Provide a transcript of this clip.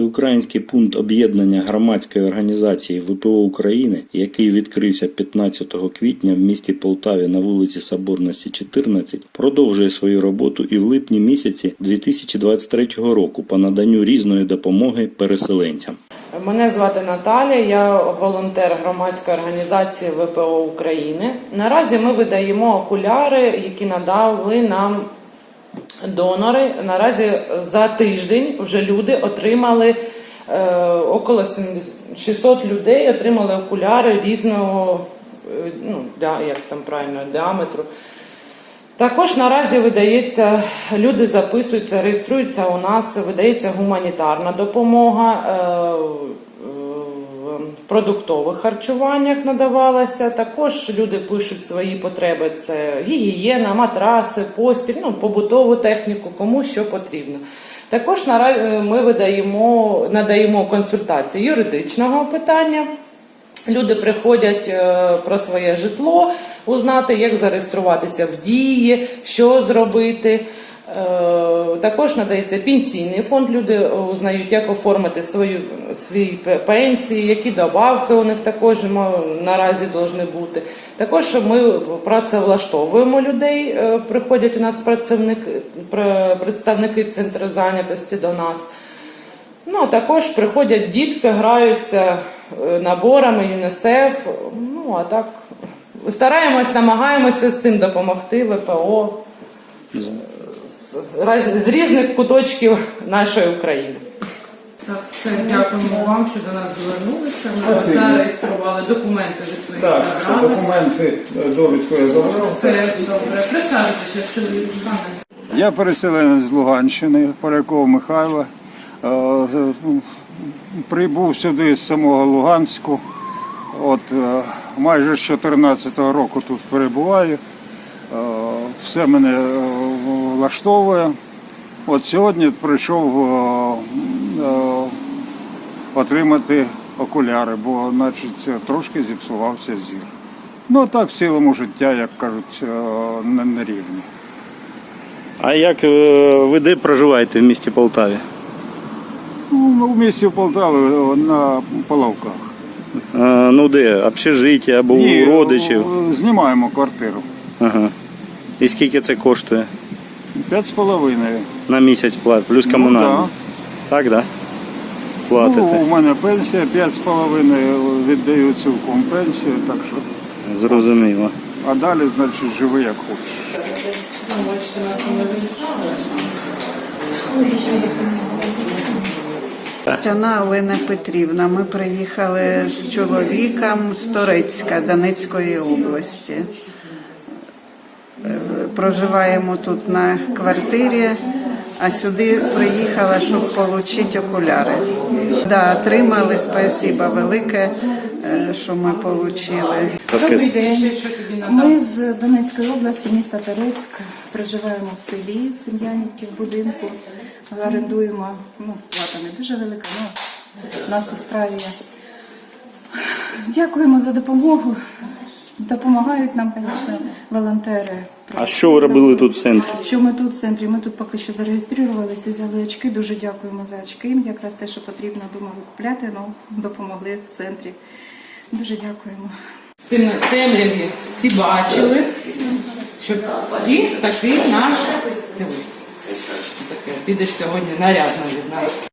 Всеукраїнський пункт об'єднання громадської організації ВПО України, який відкрився 15 квітня в місті Полтаві на вулиці Соборності 14, продовжує свою роботу і в липні місяці 2023 року по наданню різної допомоги переселенцям. Мене звати Наталія, я волонтер громадської організації ВПО України. Наразі ми видаємо окуляри, які надали нам донори. Наразі за тиждень вже люди отримали е, около 600 людей отримали окуляри різного е, ну, дя- як там правильно, діаметру. Також наразі видається, люди записуються, реєструються у нас, видається гуманітарна допомога. е, продуктових харчуваннях надавалася. Також люди пишуть свої потреби: це гігієна, матраси, постіль, ну, побутову техніку, кому що потрібно. Також наразі ми видаємо, надаємо консультації юридичного питання. Люди приходять е, про своє житло, узнати, як зареєструватися в дії, що зробити. Е, Також надається пенсійний фонд. Люди е, узнають, як оформити свою свої пенсії, які добавки у них також наразі повинні бути. Також ми працевлаштовуємо людей. е, Приходять у нас працівники, представники центру зайнятості до нас. Ну, а також приходять дітки, граються наборами ЮНІСЕФ. Ну, а так стараємось, намагаємося всім допомогти ВПО з, раз- з різних куточків нашої України. Так, все, дякуємо вам, що до нас звернулися. Ми Спасибо. зареєстрували документи вже свої Так, програми. документи, е, довідку я забрав. Все добре. Присаджуйтеся, що чоловік стане. Я переселенець з Луганщини, Поляков Михайло. Е, е, Прибув сюди з самого Луганську. От е, майже з 14-го року тут перебуваю. Е, Все мене е, влаштовує. От сьогодні прийшов е, е, отримати окуляри, бо значить, трошки зіпсувався зір. Ну так в цілому життя, як кажуть, е, на на рівні. А як ви де проживаєте в місті Полтаві? Ну, в місті Полтави на Половках. Е, Ну де? Общежиття або у родичів? Знімаємо квартиру. Ага. І скільки це коштує? П'ять з половиною. На місяць плат, плюс комунальний. Ну, Так, да? Ну, у мене пенсія п'ять з половиною, віддаю цілком пенсію, так що. Зрозуміло. А далі, значить, живи як хочеш. Стяна Олена Петрівна. Ми приїхали з чоловіком з Торецька Донецької області. Проживаємо тут на квартирі, а сюди приїхала, щоб отримати окуляри. Да, отримали, спасибо велике, е, що ми отримали. Добрий день? Ми з Донецької області, міста Торецьк, проживаємо в селі, в Сем'янівці, в будинку, орендуємо, ну, плата не дуже велика, але нас устраює. Дякуємо за допомогу. Допомагають нам, звісно, волонтери. А що ви робили тут в центрі? Що ми тут в центрі? Ми тут поки що зареєструвалися, взяли очки. Дуже дякуємо за очки. Якраз те, що потрібно, думали купляти, ну допомогли в центрі. Дуже дякуємо. Тим в темряві всі бачили, що ти такий наш дивись. Таке, підеш сьогодні нарядно від нас.